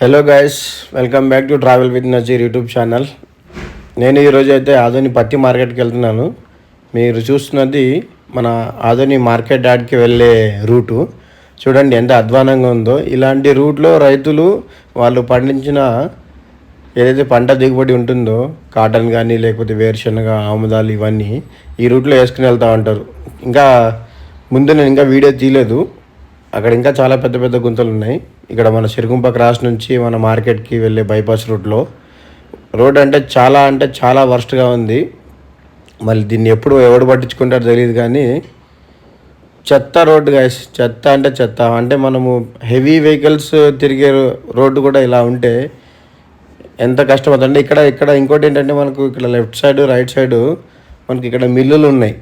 Hello guys welcome back to travel with Nazeer YouTube channel నేను ఈరోజు అయితే ఆదోని పత్తి మార్కెట్కి వెళ్తున్నాను. మీరు చూస్తున్నది మన ఆధోని మార్కెట్ యార్డ్కి వెళ్ళే రూటు. చూడండి ఎంత అధ్వానంగా ఉందో. ఇలాంటి రూట్లో రైతులు వాళ్ళు పండించిన ఏదైతే పంట దిగుబడి ఉంటుందో కాటన్ కానీ లేకపోతే వేరుశనగ ఆముదాలు ఇవన్నీ ఈ రూట్లో వేసుకుని వెళ్తూ ఉంటారు. ఇంకా ముందు నేను ఇంకా వీడియో తీయలేదు. అక్కడ ఇంకా చాలా పెద్ద పెద్ద గుంతలు ఉన్నాయి. ఇక్కడ మన సిరుగుంప క్రాస్ నుంచి మన మార్కెట్కి వెళ్ళే బైపాస్ రూట్లో రోడ్ అంటే చాలా అంటే చాలా వర్స్ట్గా ఉంది. మళ్ళీ దీన్ని ఎప్పుడు ఎవడు పట్టించుకుంటారో తెలియదు కానీ చెత్త రోడ్డు గాయస్ చెత్త అంటే చెత్త. అంటే మనము హెవీ వెహికల్స్ తిరిగే రోడ్డు కూడా ఇలా ఉంటే ఎంత కష్టమవుతుంది? ఇక్కడ ఇక్కడ ఇంకోటి ఏంటంటే మనకు ఇక్కడ లెఫ్ట్ సైడ్ రైట్ సైడ్ మనకి ఇక్కడ మిల్లులు ఉన్నాయి.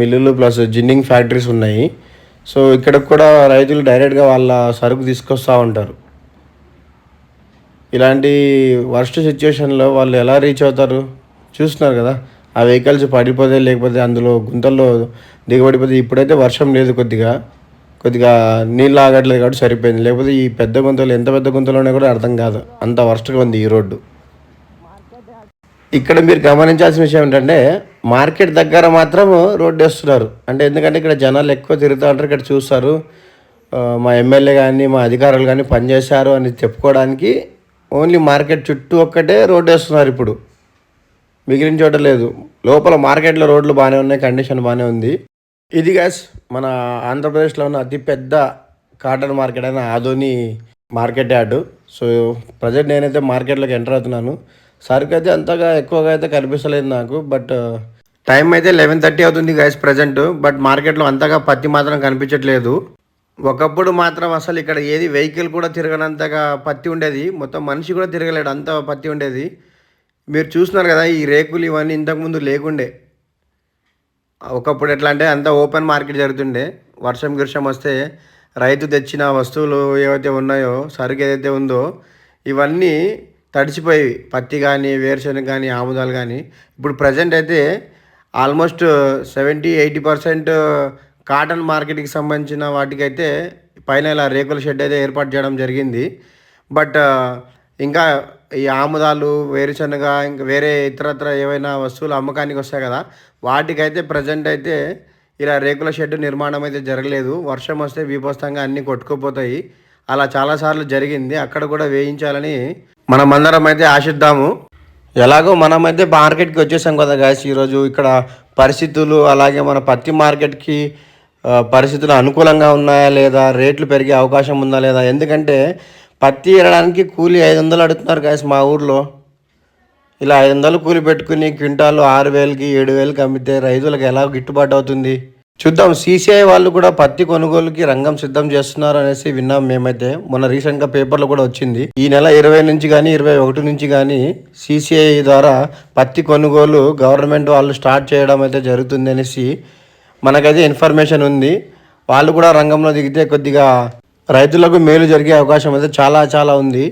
మిల్లులు ప్లస్ జిన్నింగ్ ఫ్యాక్టరీస్ ఉన్నాయి. సో ఇక్కడ కూడా రైతులు డైరెక్ట్గా వాళ్ళ సరుకు తీసుకొస్తూ ఉంటారు. ఇలాంటి వర్స్ట్ సిచ్యువేషన్లో వాళ్ళు ఎలా రీచ్ అవుతారు? చూస్తున్నారు కదా. ఆ వెహికల్స్ పడిపోతే లేకపోతే అందులో గుంతల్లో దిగబడిపోతే ఇప్పుడైతే వర్షం లేదు కొద్దిగా. కొద్దిగా నీళ్ళు ఆగట్లేదు కాబట్టి సరిపోయింది. లేకపోతే ఈ పెద్ద గుంతలు ఎంత పెద్ద గుంతలు ఉన్నాయి కూడా అర్థం కాదు. అంత వర్స్ట్గా ఉంది ఈ రోడ్డు. ఇక్కడ మీరు గమనించాల్సిన విషయం ఏంటంటే మార్కెట్ దగ్గర మాత్రం రోడ్డు వేస్తున్నారు. అంటే ఎందుకంటే ఇక్కడ జనాలు ఎక్కువ తిరుగుతూ ఉంటారు ఇక్కడ చూస్తారు. మా ఎమ్మెల్యే కానీ మా అధికారులు కానీ పనిచేశారు అని చెప్పుకోవడానికి ఓన్లీ మార్కెట్ చుట్టూ ఒక్కటే రోడ్డు వేస్తున్నారు ఇప్పుడు. మిగిలిన చోట లేదు. లోపల మార్కెట్లో రోడ్లు బాగానే ఉన్నాయి కండిషన్ బాగానే ఉంది. ఇది గ్యాస్ మన ఆంధ్రప్రదేశ్లో ఉన్న అతిపెద్ద కాటన్ మార్కెట్ అయిన Adoni market yard. So present నేనైతే మార్కెట్లోకి ఎంటర్ అవుతున్నాను. సరుకు అయితే అంతగా ఎక్కువగా అయితే కనిపించలేదు నాకు బట్ టైం అయితే లెవెన్ థర్టీ అవుతుంది గైస్ ప్రజెంట్ బట్ మార్కెట్లో అంతగా పత్తి మాత్రం కనిపించట్లేదు. ఒకప్పుడు మాత్రం అసలు ఇక్కడ ఏది వెహికల్ కూడా తిరగనంతగా పత్తి ఉండేది. మొత్తం మనిషి కూడా తిరగలేడు అంత పత్తి ఉండేది. మీరు చూస్తున్నారు కదా ఈ రేకులు ఇవన్నీ ఇంతకుముందు లేకుండే. ఒకప్పుడు ఎట్లా అంటే అంత ఓపెన్ మార్కెట్ జరుగుతుండే. వర్షం గిర్షం వస్తే రైతు తెచ్చిన వస్తువులు ఏవైతే ఉన్నాయో సరుకు ఏదైతే ఉందో ఇవన్నీ తడిచిపోయి పత్తి కానీ వేరుశనగ కానీ ఆముదాలు కానీ ఇప్పుడు ప్రజెంట్ అయితే almost seventy eighty percent cotton మార్కెట్కి సంబంధించిన వాటికైతే పైన ఇలా రేకుల షెడ్ అయితే ఏర్పాటు చేయడం జరిగింది. బట్ uh, ఇంకా ఈ ఆముదాలు వేరుశనగ ఇంకా వేరే ఇతరత్ర ఏవైనా వస్తువులు అమ్మకానికి వస్తాయి కదా వాటికైతే ప్రజెంట్ అయితే ఇలా రేకుల షెడ్ నిర్మాణం అయితే జరగలేదు. వర్షం వస్తే విపస్తంగా అన్నీ కొట్టుకుపోతాయి. అలా చాలాసార్లు జరిగింది. అక్కడ కూడా వేయించాలని మనమందరం అయితే ఆశిద్దాము. ఎలాగో మనమైతే మార్కెట్కి వచ్చేసాం కదా గాయస్ ఈరోజు ఇక్కడ పరిస్థితులు అలాగే మన పత్తి మార్కెట్కి పరిస్థితులు అనుకూలంగా ఉన్నాయా లేదా రేట్లు పెరిగే అవకాశం ఉందా లేదా? ఎందుకంటే పత్తి ఎరడానికి కూలీ ఐదు వందలు అడుగుతున్నారు గాయస్ మా ఊర్లో. ఇలా ఐదు వందలు కూలి పెట్టుకుని క్వింటాలు ఆరు వేలకి ఏడు వేలకి అమ్మితే రైతులకు ఎలా గిట్టుబాటు అవుతుంది? చూద్దాం. సీసీఐ వాళ్ళు కూడా పత్తి కొనుగోలుకి రంగం సిద్ధం చేస్తున్నారు అనేసి విన్నాం మేమైతే. మొన్న రీసెంట్గా పేపర్లో కూడా వచ్చింది. ఈ నెల ఇరవై నుంచి కానీ ఇరవై ఒకటి నుంచి కానీ సీసీఐ ద్వారా పత్తి కొనుగోలు గవర్నమెంట్ వాళ్ళు స్టార్ట్ చేయడం అయితే జరుగుతుంది అనేసి మనకైతే ఇన్ఫర్మేషన్ ఉంది. వాళ్ళు కూడా రంగంలో దిగితే కొద్దిగా రైతులకు మేలు జరిగే అవకాశం అయితే చాలా చాలా ఉంది.